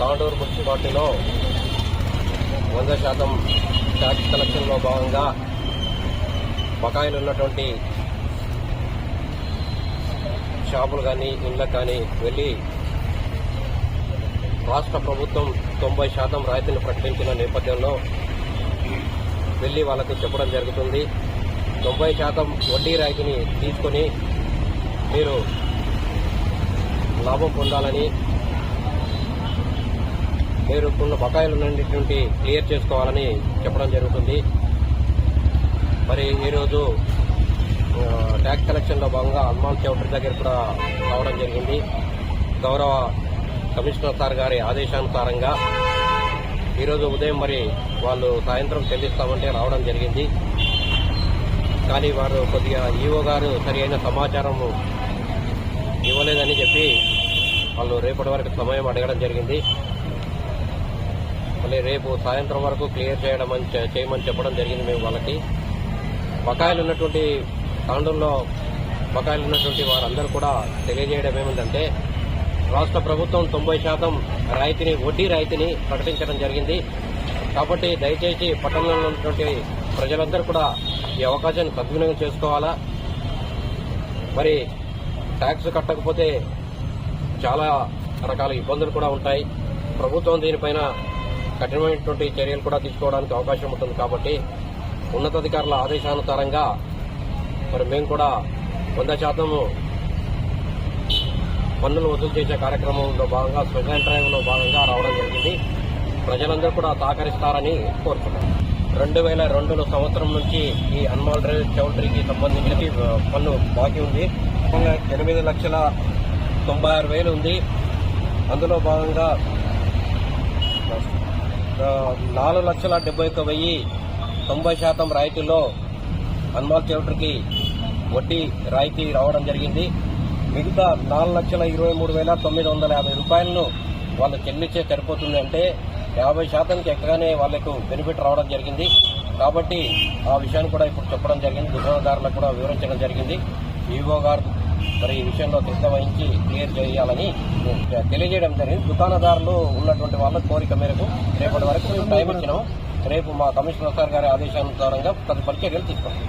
తాండూరు మున్సిపాలిటీలో వంద శాతం ట్యాక్స్ కలెక్షన్లో భాగంగా బకాయిలు ఉన్నటువంటి షాపులు కానీ ఇళ్ళకు కానీ వెళ్ళి రాష్ట్ర ప్రభుత్వం తొంభై శాతం రాయితీని ప్రకటించిన నేపథ్యంలో వెళ్ళి వాళ్ళకు చెప్పడం జరుగుతుంది. తొంభై శాతం వడ్డీ రాయితీని తీసుకొని మీరు లాభం పొందాలని మీరు కొన్ని బకాయిలు ఉన్నటువంటి క్లియర్ చేసుకోవాలని చెప్పడం జరుగుతుంది. మరి ఈరోజు ట్యాక్స్ కలెక్షన్లో భాగంగా హనుమాన్ చౌటరీ దగ్గర కూడా రావడం జరిగింది. గౌరవ కమిషనర్ సార్ గారి ఆదేశానుసారంగా ఈరోజు ఉదయం మరి వాళ్ళు సాయంత్రం చెల్లిస్తామంటే రావడం జరిగింది. కానీ వారు కొద్దిగా ఈఓ గారు సరి అయిన సమాచారం ఇవ్వలేదని చెప్పి వాళ్ళు రేపటి వరకు సమయం అడగడం జరిగింది. మళ్ళీ రేపు సాయంత్రం వరకు క్లియర్ చేయడం చేయమని చెప్పడం జరిగింది మేము వాళ్ళకి. బకాయిలు ఉన్నటువంటి తాండూరులో బకాయిలు ఉన్నటువంటి వారందరూ కూడా తెలియజేయడం ఏమిటంటే రాష్ట్ర ప్రభుత్వం తొంభై శాతం రాయితీని వడ్డీ రాయితీని ప్రకటించడం జరిగింది. కాబట్టి దయచేసి పట్టణంలో ఉన్నటువంటి ప్రజలందరూ కూడా ఈ అవకాశాన్ని సద్వినియోగం చేసుకోవాలా? మరి ట్యాక్స్ కట్టకపోతే చాలా రకాల ఇబ్బందులు కూడా ఉంటాయి. ప్రభుత్వం దీనిపైన కఠినమైనటువంటి చర్యలు కూడా తీసుకోవడానికి అవకాశం ఉంటుంది కాబట్టి ఉన్నతాధికారుల ఆదేశానుసారంగా మరి మేము కూడా వంద శాతం పన్నులు వసూలు చేసే కార్యక్రమంలో భాగంగా స్పెషల్ డ్రైవ్లో భాగంగా రావడం జరిగింది. ప్రజలందరూ కూడా సహకరిస్తారని కోరుతున్నాం. రెండు వేల రెండులో సంవత్సరం నుంచి ఈ అన్మాల్ డ్రైవ్ చౌల్టరీకి సంబంధించి పన్ను బాకీ ఉంది. ఎనిమిది లక్షల తొంభై ఆరు వేలు ఉంది. అందులో భాగంగా నాలుగు లక్షల డెబ్బై ఒక్క వెయ్యి తొంభై శాతం రాయితీలో హనుమాన్ చౌటరీకి వడ్డీ రాయితీ రావడం జరిగింది. మిగతా నాలుగు లక్షల ఇరవై మూడు వేల తొమ్మిది వందల యాభై రూపాయలను వాళ్ళు చెల్లించే సరిపోతుంది అంటే యాభై శాతానికి ఎక్కగానే వాళ్ళకు బెనిఫిట్ రావడం జరిగింది. కాబట్టి ఆ విషయాన్ని కూడా ఇప్పుడు చెప్పడం జరిగింది. దుకాణదారులకు కూడా వివరించడం జరిగింది. ఈవో గారు మరి ఈ విషయంలో శ్రద్ధ వహించి క్లియర్ చేయాలని తెలియజేయడం జరిగింది. దుకాణదారులు ఉన్నటువంటి వాళ్ళ కోరిక మేరకు రేపటి వరకు మేము టైం ఇచ్చినాం రేపు మా కమిషనర్ సార్ గారి ఆదేశానుసారంగా తదుపరి చర్యలు తీసుకుంటాం